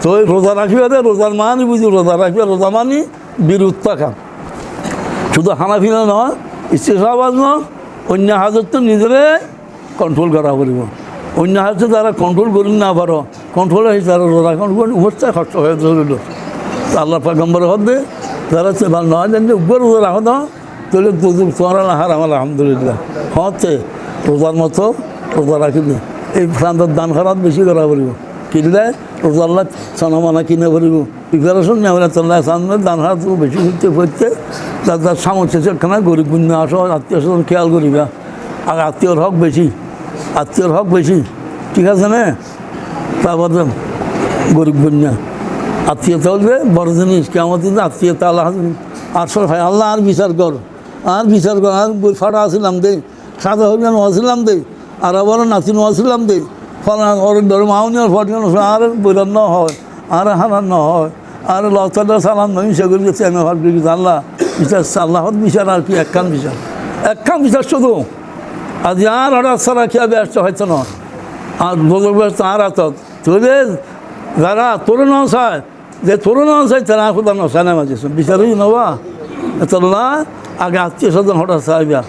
তো ওই রোজা রাখিবে রোজার মানি বুঝি রোজা রাখবে রোজা মানি বিরুদ্ধ থাকা শুধু হানাফিনা নয় ইস্তেসাবাজ নয় অন্য হাজত তো নিজেরে কন্ট্রোল করা পড়িব অন্য হাজতে যারা কন্ট্রোল করি না পারো কন্ট্রোল হয়েছে তারা রোজা কন্ট্রোল অবস্থা কষ্ট হয়ে ধরিল আল্লাহ পাগম্বর হদে যারা সে ভালো নয় জানলে উপর রোজা রাখো না তাহলে তোমার হার আমার আলহামদুলিল্লাহ। হতে রোজার মতো রোজা রাখিবে এই ফ্রান্তের দান খারাপ বেশি করা পড়িব কিনলে রোজা আল্লাহ সানা মানা কিনে পড়িব প্রিপারেশন নেওয়া চল্লাহ সামনে দান হারাত বেশি করতে করতে তার তার সামর্থ্য সেখানে গরিব গুণ্য আসো, আত্মীয় স্বজন খেয়াল করিবা। আর আত্মীয়র হক বেশি, আত্মীয়র হক বেশি। ঠিক আছে না? তারপরে গরিব গুণ্য আত্মীয়তা হলবে বড় জিনিস কেমন আত্মীয়তা আল্লাহ আর সব ভাই, আল্লাহ আর বিচার কর। আর বিচার কর, আর ফাটা আসিলাম দে, সাদা হইলাম আসিলাম দে, আর আবার নাতি আসিলাম দে। ফল ওর ধর মাউনিয়ার ফটিয়ান আর বইলাম হয়, আর হারান হয়, আর লতাটা সালাম নয় সেগুলি গেছে আমি ভাব আল্লাহ বিচার আল্লাহর বিচার আর কি, একখান বিচার। একখান বিচার শুধু। আজ আর হঠাৎ সারা খেয়ে ব্যস্ত হয়তো না। আর বলব তার আতত তোরে যারা তোর ন চায় যে তোর ন চাই তারা খুদা ন চায় না মাঝে বিচারই নবা তোলা আগে আত্মীয় স্বজন হঠাৎ চাইবা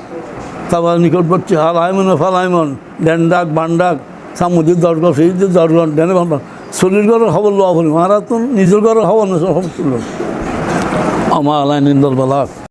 তারপর নিকটবর্তী হাল আইমন ফাল আইমন ডেন্ডাক বান্ডাক সামুদ্রিক দরগর সেই দরগর ডেনে বান্ডা শরীর ঘরের খবর লওয়া বলি মারা তো নিজের ঘরের খবর না, সব তুলো আমার আলাইন নিন্দল বালাক।